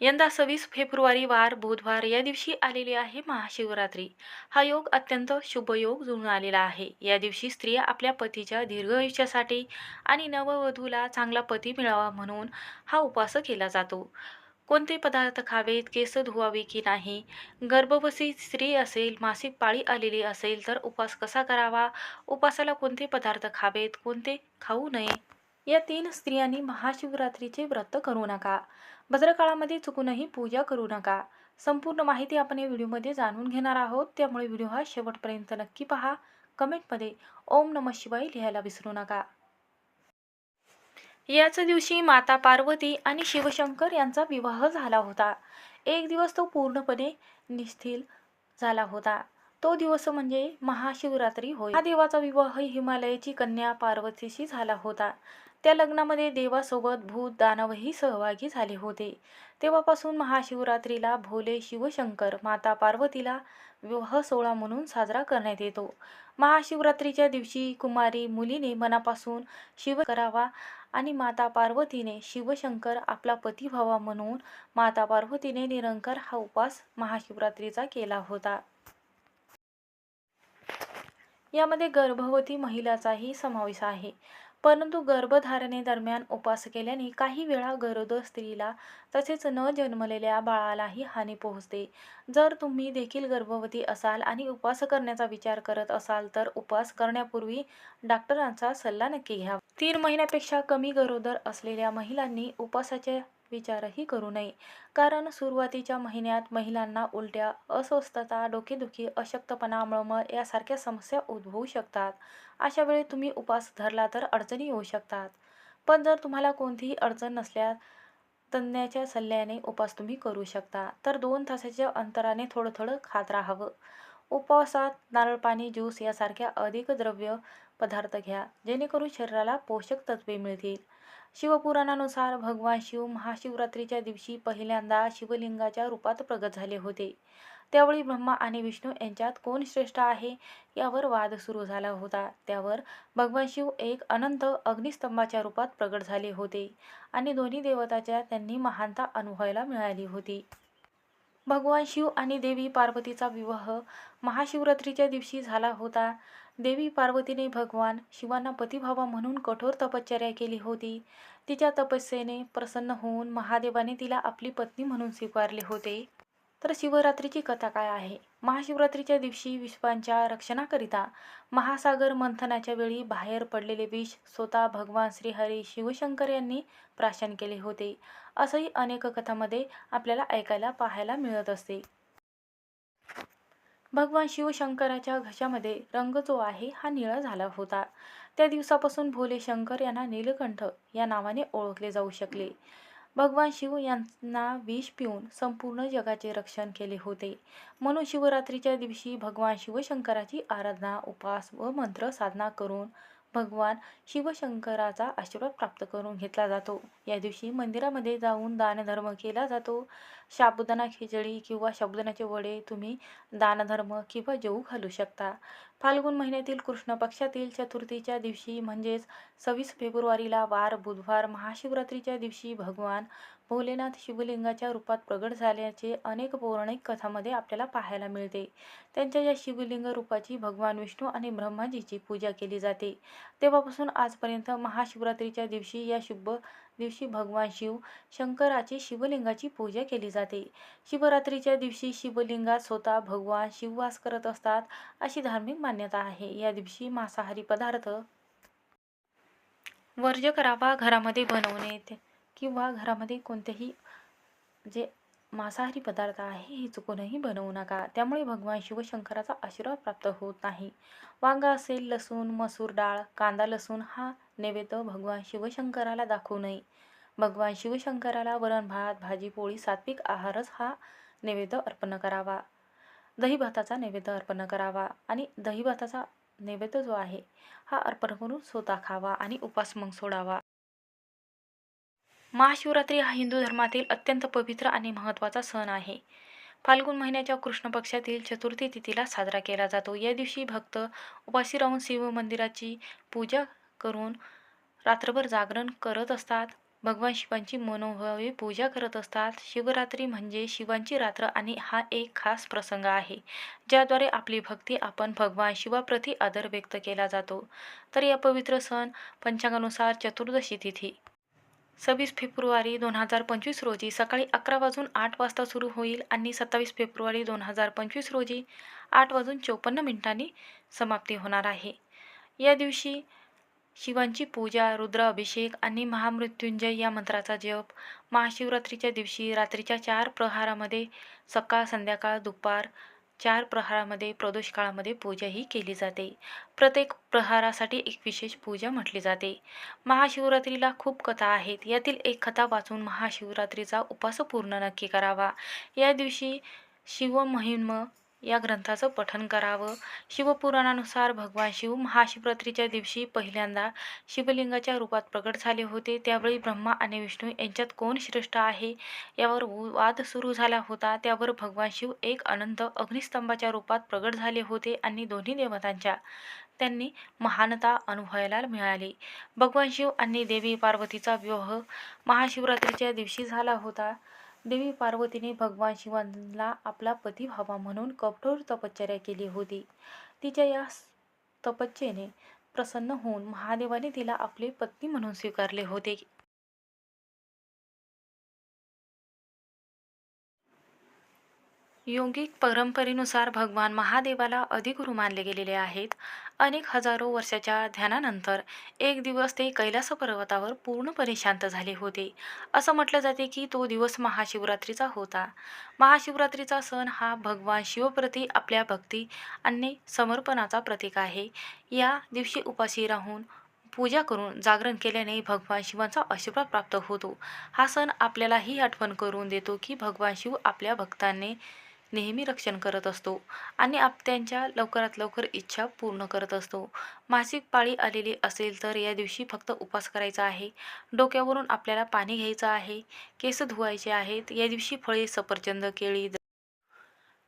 यंदा सव्वीस फेब्रुवारी वार बुधवार या दिवशी आलेली आहे महाशिवरात्री. हा योग अत्यंत शुभयोग जुळून आलेला आहे. या दिवशी स्त्रिया आपल्या पतीच्या दीर्घ आयुष्यासाठी आणि नववधूला चांगला पती मिळावा म्हणून हा उपास केला जातो. कोणते पदार्थ खावेत केस धुवावे की नाही गर्भवती स्त्री असेल मासिक पाळी आलेली असेल तर उपवास कसा करावा उपवासाला कोणते पदार्थ खावेत कोणते खाऊ नये या तीन स्त्रियांनी महाशिवरात्रीचे व्रत करू नका. भद्रकाळामध्ये चुकूनही पूजा करू नका. संपूर्ण माहिती आपण या व्हिडिओमध्ये जाणून घेणार आहोत. त्यामुळे व्हिडिओ हा शेवटपर्यंत नक्की पहा. कमेंटमध्ये ओम नम शिवाय लिहायला विसरू नका. याच दिवशी माता पार्वती आणि शिवशंकर यांचा विवाह झाला होता. एक दिवस तो पूर्णपणे निस्थिल झाला होता. तो दिवस म्हणजे महाशिवरात्री होय. हा देवाचा विवाह हिमालयाची कन्या पार्वतीशी झाला होता. त्या लग्नामध्ये देवासोबत भूत दानवही सहभागी झाले होते. तेव्हापासून महाशिवरात्रीला भोले शिवशंकर माता पार्वतीला विवाह सोहळा म्हणून साजरा करण्यात येतो. महाशिवरात्रीच्या दिवशी कुमारी मुलीने मनापासून शिव करावा आणि माता पार्वतीने शिवशंकर आपला पती व्हावा म्हणून माता पार्वतीने निरंकार हा उपास महाशिवरात्रीचा केला होता. यामध्ये गर्भवती महिलाचाही समावेश आहे. परंतु गर्भधारणेदरम्यान उपास केल्याने काही वेळा गरोदर स्त्रीला तसेच न जन्मलेल्या बाळालाही हानी पोहोचते. जर तुम्ही देखील गर्भवती असाल आणि उपवास करण्याचा विचार करत असाल तर उपवास करण्यापूर्वी डॉक्टरांचा सल्ला नक्की घ्या. तीन महिन्यापेक्षा कमी गरोदर असलेल्या महिलांनी उपासाच्या विचारही करू नये. कारण सुरुवातीच्या महिन्यात महिलांना उलट्या अस्वस्थता डोकेदुखी अशक्तपणा मळमळ यासारख्या समस्या उद्भवू शकतात. अशा वेळी तुम्ही उपवास धरला तर अडचणी येऊ शकतात. पण जर तुम्हाला कोणतीही अडचण नसल्यास तज्ज्ञाच्या सल्ल्याने उपवास तुम्ही करू शकता. तर दोन तासाच्या अंतराने थोडं थोडं खात राहावं. उपवासात नारळ पाणी ज्यूस यासारख्या अधिक द्रव्य पदार्थ घ्या जेणेकरून शरीराला पोषक तत्वे मिळतील. शिवपुराणानुसार भगवान शिव महाशिवरात्रीच्या दिवशी पहिल्यांदा शिवलिंगाच्या रूपात प्रगत झाले होते. त्यावेळी ब्रह्मा आणि विष्णू यांच्यात कोण श्रेष्ठ आहे? यावर वाद सुरू झाला होता. त्यावर भगवान शिव एक अनंत अग्निस्तंभाच्या रूपात प्रगट झाले होते आणि दोन्ही देवताच्या त्यांनी महानता अनुभवायला मिळाली होती. भगवान शिव आणि देवी पार्वतीचा विवाह महाशिवरात्रीच्या दिवशी झाला होता. देवी पार्वतीने भगवान शिवांना पतिभावा म्हणून कठोर तपश्चर्या केली होती. तिच्या तपस्येने प्रसन्न होऊन महादेवाने तिला आपली पत्नी म्हणून स्वीकारले होते. तर शिवरात्रीची कथा काय आहे? महाशिवरात्रीच्या दिवशी विश्वांच्या रक्षणाकरिता महासागर मंथनाच्या वेळी बाहेर पडलेले विष स्वतः भगवान श्रीहरी शिवशंकर यांनी प्राशन केले होते. असंही अनेक कथामध्ये आपल्याला ऐकायला पाहायला मिळत असते. भगवान शिवशंकराच्या घशामध्ये रंग जो आहे हा निळा झाला होता. त्या दिवसापासून भोले शंकर यांना नीलकंठ या नावाने ओळखले जाऊ शकले. भगवान शिव यांना विष पिऊन संपूर्ण जगाचे रक्षण केले होते. म्हणून शिवरात्रीच्या दिवशी भगवान शिवशंकराची आराधना उपास व मंत्र साधना करून भगवान शिवशंकराचा आशीर्वाद प्राप्त करून घेतला जातो. या दिवशी मंदिरामध्ये जाऊन दानधर्म केला जातो. साबुदाणा खिचडी किंवा साबुदाण्याचे वडे तुम्ही दानधर्म किंवा जेऊ घालू शकता. फाल्गुन महिन्यातील कृष्ण पक्षातील चतुर्थीच्या दिवशी म्हणजेच सव्वीस फेब्रुवारीला वार बुधवार महाशिवरात्रीच्या दिवशी भगवान भोलेनाथ शिवलिंगाच्या रूपात प्रगट झाल्याचे अनेक पौराणिक कथामध्ये आपल्याला पाहायला मिळते. त्यांच्या या शिवलिंग रूपाची भगवान विष्णू आणि ब्रह्माजीची पूजा केली जाते. तेव्हापासून आजपर्यंत महाशिवरात्रीच्या दिवशी या शुभ दिवशी भगवान शिव शंकराची शिवलिंगाची पूजा केली जाते. शिवरात्रीच्या दिवशी शिवलिंगात स्वतः भगवान शिववास करत असतात अशी धार्मिक मान्यता आहे. या दिवशी मांसाहारी पदार्थ वर्ज करावा घरामध्ये बनवणे किंवा घरामध्ये कोणतेही जे मांसाहारी पदार्थ आहे हे चुकूनही बनवू नका. त्यामुळे भगवान शिवशंकराचा आशीर्वाद प्राप्त होत नाही. वांगा असेल लसूण मसूर डाळ कांदा लसूण हा नैवेद्य भगवान शिवशंकराला दाखवू नये. भगवान शिवशंकराला वरण भात भाजी पोळी सात्विक आहारच हा नैवेद्य अर्पण करावा. दही भाताचा नैवेद्य अर्पण करावा आणि दही भाताचा नैवेद्य जो आहे हा अर्पण करून स्वतः खावा आणि उपास मग सोडावा. महाशिवरात्री हा हिंदू धर्मातील अत्यंत पवित्र आणि महत्त्वाचा सण आहे. फाल्गुन महिन्याच्या कृष्ण पक्षातील चतुर्थी तिथीला साजरा केला जातो. या दिवशी भक्त उपाशी राहून शिव मंदिराची पूजा करून रात्रभर जागरण करत असतात. भगवान शिवांची मनोभावे पूजा करत असतात. शिवरात्री म्हणजे शिवांची रात्र आणि हा एक खास प्रसंग आहे ज्याद्वारे आपली भक्ती आपण भगवान शिवाप्रती आदर व्यक्त केला जातो. तर या पवित्र सण पंचांगानुसार चतुर्दशी तिथी सव्वीस फेब्रुवारी दोन हजार पंचवीस रोजी सकाळी अकरा वाजून आठ वाजता सुरू होईल आणि सत्तावीस फेब्रुवारी दोन हजार पंचवीस रोजी आठ वाजून चोपन्न मिनिटांनी समाप्ती होणार आहे. या दिवशी शिवांची पूजा रुद्र अभिषेक आणि महामृत्युंजय या मंत्राचा जप महाशिवरात्रीच्या दिवशी रात्रीच्या चार प्रहारामध्ये सकाळ संध्याकाळ दुपार चार प्रहारामध्ये प्रदोष काळामध्ये पूजा ही केली जाते. प्रत्येक प्रहारासाठी एक विशेष पूजा म्हटली जाते. महाशिवरात्रीला खूप कथा आहेत. यातील एक कथा वाचून महाशिवरात्रीचा उपास पूर्ण नक्की करावा. या दिवशी शिवमहिम या ग्रंथाचं पठन करावं. शिवपुराणानुसार भगवान शिव महाशिवरात्रीच्या दिवशी पहिल्यांदा शिवलिंगाच्या रूपात प्रकट झाले होते. त्यावेळी ब्रह्मा आणि विष्णू यांच्यात कोण श्रेष्ठ आहे? यावर वाद सुरू झाला होता. त्यावर भगवान शिव एक अनंत अग्निस्तंभाच्या रूपात प्रगट झाले होते आणि दोन्ही देवतांच्या त्यांनी महानता अनुभवायला मिळाली. भगवान शिव आणि देवी पार्वतीचा विवाह महाशिवरात्रीच्या दिवशी झाला होता. देवी पार्वतीने भगवान शिवांना आपला पती व्हावा म्हणून कठोर तपश्चर्या केली होती. तिच्या या तपश्चेने प्रसन्न होऊन महादेवाने तिला आपले पत्नी म्हणून स्वीकारले होते. योगिक परंपरेनुसार भगवान महादेवाला अधिगुरु मानले गेलेले आहेत. अनेक हजारो वर्षाच्या ध्यानानंतर एक दिवस ते कैलास पर्वतावर पूर्णपणे शांत झाले होते. असं म्हटलं जाते की तो दिवस महाशिवरात्रीचा होता. महाशिवरात्रीचा सण हा भगवान शिवप्रती आपल्या भक्ती आणि समर्पणाचा प्रतीक आहे. या दिवशी उपाशी राहून पूजा करून जागरण केल्याने भगवान शिवांचा आशीर्वाद प्राप्त होतो. हा सण आपल्याला ही आठवण करून देतो की भगवान शिव आपल्या भक्तांनी नेहमी रक्षण करत असतो आणि आप त्यांच्या लवकरात लवकर इच्छा पूर्ण करत असतो. मासिक पाळी आलेली असेल तर या दिवशी फक्त उपास करायचा आहे. डोक्यावरून आपल्याला पाणी घ्यायचं आहे. केस धुवायचे आहेत. या दिवशी फळे सफरचंद केळी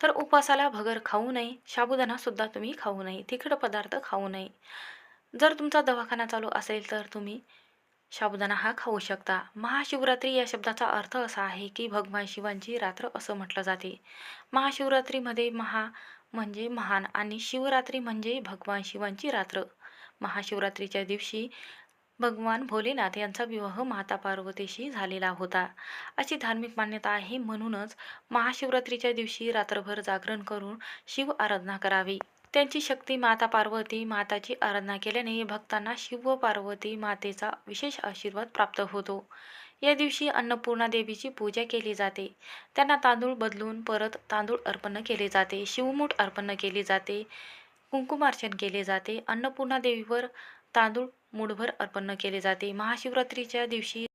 तर उपासाला भगर खाऊ नये. साबुदाणासुद्धा तुम्ही खाऊ नये. तिखट पदार्थ खाऊ नये. जर तुमचा दवाखाना चालू असेल तर तुम्ही साबुदाणा हा खाऊ शकता. महाशिवरात्री या शब्दाचा अर्थ असा आहे की भगवान शिवांची रात्र असं म्हटलं जाते. महाशिवरात्रीमध्ये महा म्हणजे महान आणि शिवरात्री म्हणजे भगवान शिवांची रात्र. महाशिवरात्रीच्या दिवशी भगवान भोलेनाथ यांचा विवाह माता पार्वतीशी झालेला होता. अशी धार्मिक मान्यता आहे म्हणूनच महाशिवरात्रीच्या दिवशी रात्रभर जागरण करून शिव आराधना करावी. त्यांची शक्ती माता पार्वती माताची आराधना केल्याने भक्तांना शिव पार्वती मातेचा विशेष आशीर्वाद प्राप्त होतो. या दिवशी अन्नपूर्णा देवीची पूजा केली जाते. त्यांना तांदूळ बदलून परत तांदूळ अर्पण केले जाते. शिवमूठ अर्पण केली जाते. कुंकुमार्चन केले जाते. अन्नपूर्णा देवीवर तांदूळ मूठभर अर्पण केले जाते. महाशिवरात्रीच्या दिवशी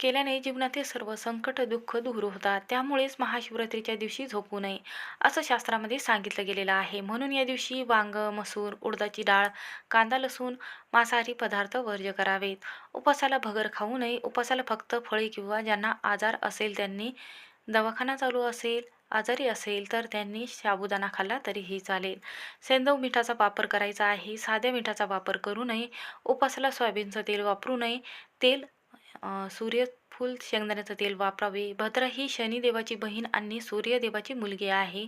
केल्याने जीवनातील सर्व संकट दुःख दूर होतात. त्यामुळेच महाशिवरात्रीच्या दिवशी झोपू नये असं शास्त्रामध्ये सांगितलं गेलेलं आहे. म्हणून या दिवशी वांग मसूर उडदाची डाळ कांदा लसूण मांसाहारी पदार्थ वर्ज्य करावेत. उपासाला भगर खाऊ नये. उपासाला फक्त फळे किंवा ज्यांना आजार असेल त्यांनी दवाखाना चालू असेल आजारी असेल तर त्यांनी साबुदाणा खाल्ला तरीही चालेल. सेंदव मिठाचा वापर करायचा आहे. साध्या मिठाचा वापर करू नये. उपासाला सोयाबीनचं तेल वापरू नये. तेल सूर्यफूल शेंगदाण्याचं तेल वापरावे. भद्रा ही शनिदेवाची बहीण आणि सूर्यदेवाची मुलगी आहे.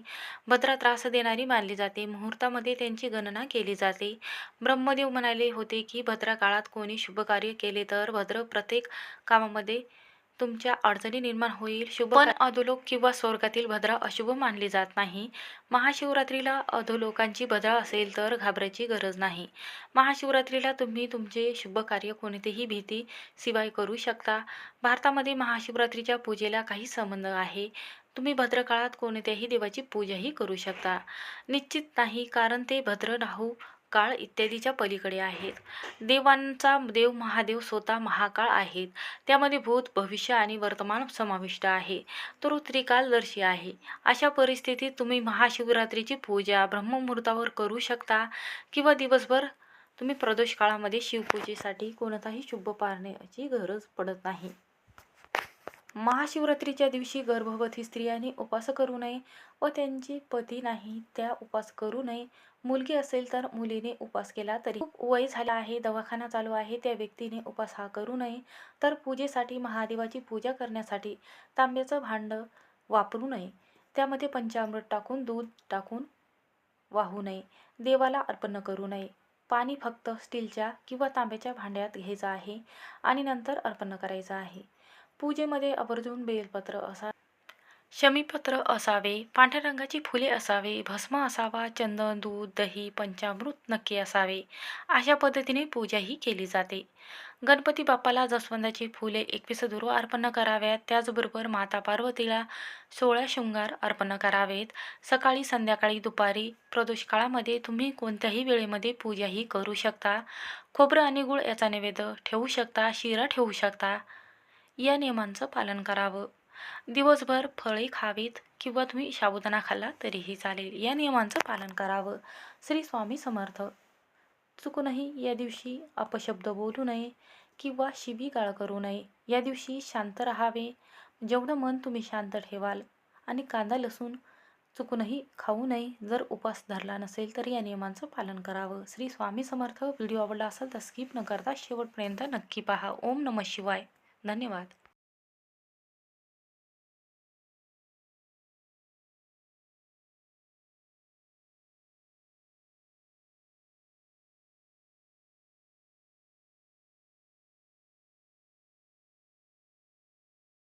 भद्रा त्रास देणारी मानली जाते. मुहूर्तामध्ये त्यांची गणना केली जाते. ब्रह्मदेव म्हणाले होते की भद्रा काळात कोणी शुभकार्य केले तर भद्र प्रत्येक कामामध्ये तुमच्या अडचणी निर्माण होईल. शुभ पण अधोलोक किंवा स्वर्गातील भद्रा अशुभ मानली जात नाही. महाशिवरात्रीला अधोलोकांची भद्रा असेल तर घाबरायची गरज नाही. महाशिवरात्रीला तुम्ही तुमचे शुभ कार्य कोणतेही भीती शिवाय करू शकता. भारतामध्ये महाशिवरात्रीच्या पूजेला काही संबंध आहे. तुम्ही भद्रकाळात कोणत्याही देवाची पूजाही करू शकता. निश्चित नाही कारण ते भद्र राहू काळ इत्यादीच्या पलीकडे आहेत. देवांचा देव महादेव स्वतः महाकाळ आहेत. त्यामध्ये भूत भविष्य आणि वर्तमान समाविष्ट आहे. तो त्रिकालदर्शी आहे. अशा परिस्थितीत तुम्ही महाशिवरात्रीची पूजा ब्रह्ममुहूर्तावर करू शकता किंवा दिवसभर तुम्ही प्रदोष काळामध्ये शिवपूजेसाठी कोणताही शुभ पाळण्याची गरज पडत नाही. महाशिवरात्रीच्या दिवशी गर्भवती स्त्रियांनी उपवास करू नये व त्यांचे पती नाही त्या उपवास करू नये. मुलगी असेल तर मुलीने उपवास केला तरी. खूप वय झाला आहे दवाखाना चालू आहे त्या व्यक्तीने उपवास हा करू नये. तर पूजेसाठी महादेवाची पूजा करण्यासाठी तांब्याचं भांड वापरू नये. त्यामध्ये पंचामृत टाकून दूध टाकून वाहू नये. देवाला अर्पण करू नये. पाणी फक्त स्टीलच्या किंवा तांब्याच्या भांड्यात घ्यायचं आहे आणि नंतर अर्पण करायचं आहे. पूजेमध्ये आवर्जून बेलपत्र असा शमीपत्र असावे पांढऱ्या रंगाची फुले असावे भस्म असावा चंदन दूध दही पंचामृत नक्की असावे. अशा पद्धतीने पूजाही केली जाते. गणपती बाप्पाला जसवंदाची फुले एकवीस दुर्वा अर्पण कराव्यात त्याचबरोबर माता पार्वतीला सोळा शृंगार अर्पण करावेत. सकाळी संध्याकाळी दुपारी प्रदोष काळामध्ये तुम्ही कोणत्याही वेळेमध्ये पूजाही करू शकता. खोबरं आणि गुळ याचा नैवेद्य ठेवू शकता शिरा ठेवू शकता. या नियमांचं पालन करावं. दिवसभर फळे खावीत किंवा तुम्ही साबुदाणा खाल्ला तरीही चालेल. या नियमांचं पालन करावं. श्री स्वामी समर्थ. चुकूनही या दिवशी अपशब्द बोलू नये किंवा शिवीगाळ करू नये. या दिवशी शांत राहावे. जेवढं मन तुम्ही शांत ठेवाल आणि कांदा लसूण चुकूनही खाऊ नये. जर उपवास धरला नसेल तर या नियमांचं पालन करावं. श्री स्वामी समर्थ. व्हिडिओ आवडला असेल तर स्किप न करता शेवटपर्यंत नक्की पहा. ओम नमः शिवाय. धन्यवाद.